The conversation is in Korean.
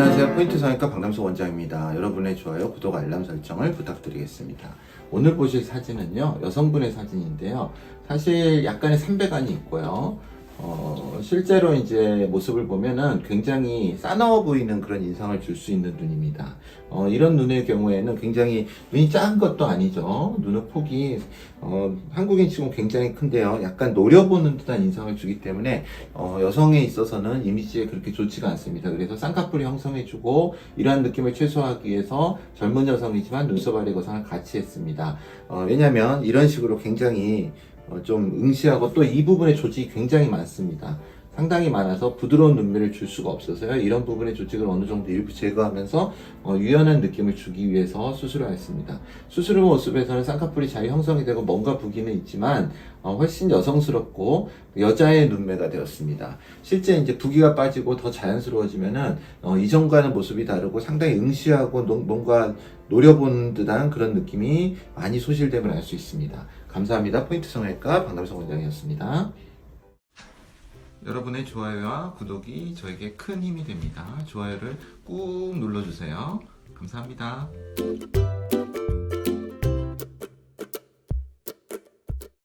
안녕하세요. 포인트 성형과 박남수 원장입니다. 여러분의 좋아요, 구독, 알람 설정을 부탁드리겠습니다. 오늘 보실 사진은요, 여성분의 사진인데요. 사실 약간의 삼배간이 있고요. 어, 실제로 이제 모습을 보면은 굉장히 싸나워 보이는 그런 인상을 줄 수 있는 눈입니다. 어, 이런 눈의 경우에는 굉장히 눈이 작은 것도 아니죠. 눈의 폭이 어, 한국인 치고 굉장히 큰데요. 약간 노려보는 듯한 인상을 주기 때문에 어, 여성에 있어서는 이미지에 그렇게 좋지가 않습니다. 그래서 쌍꺼풀이 형성해주고 이러한 느낌을 최소화하기 위해서 젊은 여성이지만 눈썹 아래 거상을 같이 했습니다. 어, 왜냐하면 이런 식으로 굉장히 어, 좀 응시하고 또 이 부분에 조직이 굉장히 많습니다. 상당히 많아서 부드러운 눈매를 줄 수가 없어서요. 이런 부분의 조직을 어느 정도 일부 제거하면서 어, 유연한 느낌을 주기 위해서 수술을 했습니다. 수술 후 모습에서는 쌍꺼풀이 잘 형성이 되고 뭔가 부기는 있지만 어, 훨씬 여성스럽고 여자의 눈매가 되었습니다. 실제 이제 부기가 빠지고 더 자연스러워지면은 어, 이전과는 모습이 다르고 상당히 응시하고 노- 뭔가 노려본 듯한 그런 느낌이 많이 소실됨을 알 수 있습니다. 감사합니다. 포인트 성형외과 박남성 원장이었습니다. 여러분의 좋아요와 구독이 저에게 큰 힘이 됩니다. 좋아요를 꾹 눌러주세요. 감사합니다.